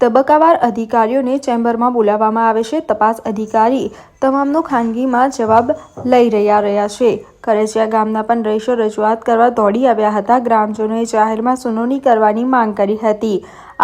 તબક્કાવાર અધિકારીઓને ચેમ્બરમાં બોલાવવામાં આવે છે. તપાસ અધિકારી તમામનો ખાનગીમાં જવાબ લઈ રહ્યા રહ્યા છે. કરજિયા ગામના પણ રહીશો રજૂઆત કરવા દોડી આવ્યા હતા. ગ્રામજનોએ જાહેરમાં સુનાવણી કરવાની માંગ કરી હતી.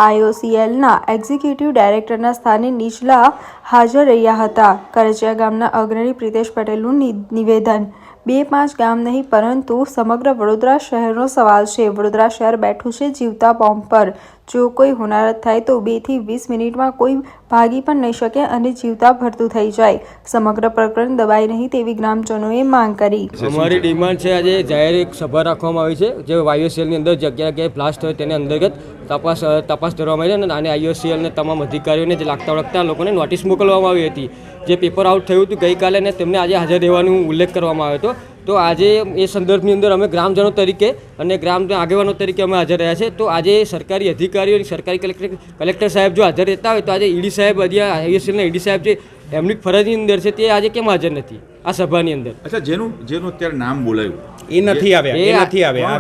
આઈઓસીએલના એક્ઝિક્યુટિવ ડાયરેક્ટરના સ્થાને નીચલા હાજર રહ્યા હતા. કરજિયા ગામના અગ્રણી પ્રિતેશ પટેલનું નિવેદન. બે પાંચ ગામ નહીં, પરંતુ સમગ્ર વડોદરા શહેરનો સવાલ છે. વડોદરા શહેર બેઠું છે જીવતા બોમ્બ પર. જો કોઈ હોનારત થાય તો બેથી વીસ મિનિટમાં કોઈ ભાગી પણ નહીં શકે અને જીવતા ભરતું થઈ જાય. સમગ્ર પ્રકરણ દબાઈ નહીં તેવી ગ્રામજનોએ માંગ કરી. અમારી ડિમાન્ડ છે આજે જાહેર એક સભા રાખવામાં આવી છે, જે વાયુસીએલની અંદર જગ્યા જગ્યાએ બ્લાસ્ટ હોય તેની અંતર્ગત તપાસ તપાસ ધરવામાં આવી છે અને આઈઓસીએલને તમામ અધિકારીઓને જે લાગતા વળગતા લોકોને નોટિસ મોકલવામાં આવી હતી. જે પેપર આઉટ થયું હતું ગઈકાલે અને તેમને આજે હાજર રહેવાનું ઉલ્લેખ કરવામાં આવ્યો હતો. તો આજે એ સંદર્ભની અંદર અમે ગ્રામજનો તરીકે અને ગ્રામ આગેવાનો તરીકે અમે હાજર રહ્યા છે તો આજે સરકારી અધિકારીઓ સરકારી કલેક્ટર કલેક્ટર સાહેબ જો હાજર રહેતા હોય તો આજે ઈડી સાહેબ અહીંયા આઈઓસીએલના ઈડી સાહેબ જે એમની ફરજની અંદર છે તે આજે કેમ હાજર નથી આ સભાની અંદર? અચ્છા જેનું જેનું અત્યારે નામ બોલાયું. એ નથી આવ્યા એ નથી આવ્યા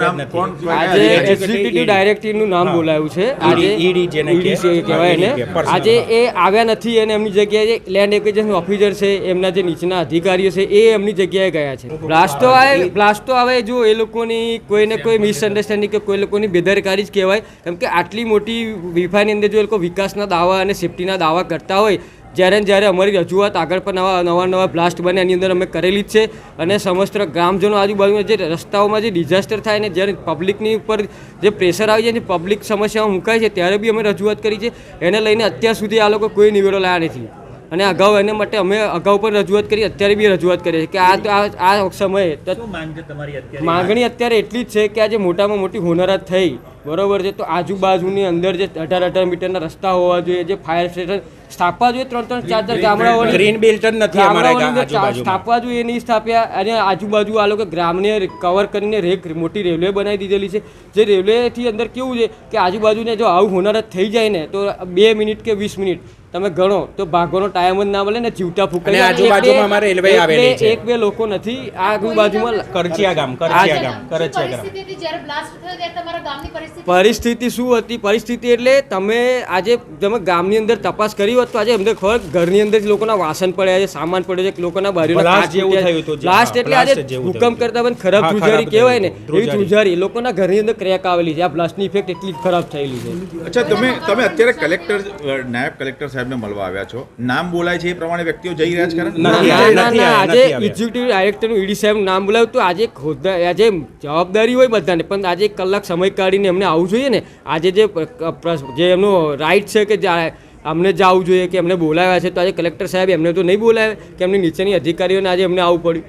આજે એક્ઝિક્યુટિવ ડાયરેક્ટરનું નામ બોલાયું છે. આજે ઈડી જેને કહેવાય એને આજે એ આવ્યા નથી અને એમની જગ્યાએ લેન્ડ એક્વિઝિશન ઓફિસર છે એમના જે નીચેના અધિકારીઓ છે એ એમની જગ્યાએ ગયા છે. બ્લાસ્ટો આવે બ્લાસ્ટો આવે જો એ લોકોની કોઈને કોઈ મિસઅન્ડરસ્ટેન્ડિંગ કે કોઈ લોકોની બેદરકારી જ કહેવાય. કેમ કે આટલી મોટી વિફાની અંદર જો એ લોકો વિકાસના દાવા અને સેફટીના દાવા કરતા હોય જ્યારે ને જ્યારે અમારી રજૂઆત આગળ પણ નવા નવા નવા બ્લાસ્ટ બને એની અંદર અમે કરેલી જ છે અને સમસ્ત ગ્રામજનો આજુબાજુમાં જે રસ્તાઓમાં જે ડિઝાસ્ટર થાય ને જ્યારે પબ્લિકની ઉપર જે પ્રેશર આવી જાય ને પબ્લિક સમસ્યાઓ મુકાય છે ત્યારે બી અમે રજૂઆત કરી છે. એને લઈને અત્યાર સુધી આ લોકો કોઈ નિવેડો લાયા નથી. અને અગાઉ એને માટે અમે અગાઉ પણ રજૂઆત કરી અત્યારે બી રજૂઆત કરીએ છીએ કે આ આ આ સમયે માંગણી અત્યારે એટલી જ છે કે આજે મોટામાં મોટી હોનારત થઈ. બરોબર છે? તો આજુબાજુની અંદર જે અઢાર અઢાર મીટરના રસ્તા હોવા જોઈએ જે ફાયર સ્ટેશન સ્થાપવા જોઈએ ત્રણ ત્રણ ચાર ચાર ગામડાઓની ગ્રીન બેલ્ટ નથી અમારા સ્થાપવા જોઈએ એ નહીં સ્થાપ્યા. અને આજુબાજુ આ લોકો ગ્રામને કવર કરીને રેક મોટી રેલવે બનાવી દીધેલી છે. જે રેલવેથી અંદર કેવું છે કે આજુબાજુને જો આવું હોનારત થઈ જાય ને તો બે મિનિટ કે વીસ મિનિટ તમે ગણો તો ભાગવાનો ટાઈમ જ ના મળે ને જીવતા ફૂકાઈ અને એક બે- આજુબાજુમાં અમારે રેલવે આવેલી છે. એક બે લોકો નથી આ આજુબાજુમાં કરચિયા ગામ કરચિયા ગામ કરચિયા ગામ. પરિસ્થિતિ હતી? જ્યારે બ્લાસ્ટ થયો ત્યારે તમારા ગામની પરિસ્થિતિ પરિસ્થિતિ શું હતી? પરિસ્થિતિ એટલે તમે આજે તમે ગામની અંદર તપાસ કરી હોત તો આજે અમને ખબર ઘરની અંદર જ લોકોના વાસણ પડ્યા છે સામાન પડ્યો છે લોકોના બારીઓના લાસ્ટ એટલે આજે ભૂકંપ કરતા પણ ખરાબ ધ્રુજારી કહેવાય ને. એવી ધ્રુજારી લોકોના ઘરની અંદર ક્રેક આવેલી છે. આ બ્લાસ્ટની ઇફેક્ટ એટલી ખરાબ થયેલી છે. અચ્છા તમે તમે અત્યારે કલેક્ટર નાયબ કલેક્ટર સાહેબને મળવા આવ્યા છો. નામ બોલાય છે એ પ્રમાણે વ્યક્તિઓ જઈ રહ્યા છે ખરા આજે. એક્ઝિક્યુટિવ ડાયરેક્ટરનું ઈડી સાહેબ નામ બોલાવ્યું તો આજે ખોદા આજે જવાબદારી હોય બધાને પણ આજે એક કલાક સમય કાઢીને એમને આવવું જોઈએ ને. આજે જે જે એમનો રાઈટ છે કે અમને જવું જોઈએ કે એમને બોલાવ્યા છે તો આજે કલેક્ટર સાહેબ એમને તો નહીં બોલાવે કે એમની નીચેની અધિકારીઓને આજે એમને આવવું પડ્યું.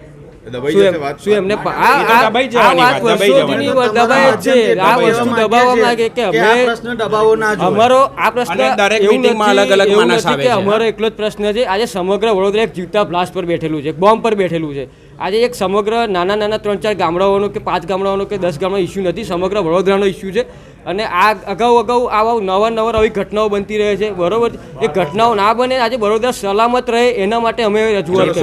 એમને આ એ તો આ- દબાઈ આ જવાની વાત વાત, દબાઈ વર્ષોથી જવાની. દબાઈ જ છે. આ વસ્તુ દબાવવા માંગે કે કે અમે પ્રશ્ન દબાવો ના અમારો આ પ્રશ્ન દરેક એવું અલગ અલગ માણસ આવે છે. અમારો એકલો જ પ્રશ્ન છે. આજે સમગ્ર વડોદરા એક જીવતા બ્લાસ્ટ પર બેઠેલું છે બોમ્બ પર બેઠેલું છે. આજે એક સમગ્ર નાના નાના ત્રણ ચાર ગામડાઓનો કે પાંચ ગામડાઓનો કે દસ ગામડાનો ઇસ્યુ નથી સમગ્ર વડોદરાનો ઇસ્યુ છે. અને આ અગાઉ અગાઉ આવા નવા નવા આવી ઘટનાઓ બનતી રહે છે. બરોબર? એ ઘટનાઓ ના બને આજે વડોદરા સલામત રહે એના માટે અમે રજૂઆત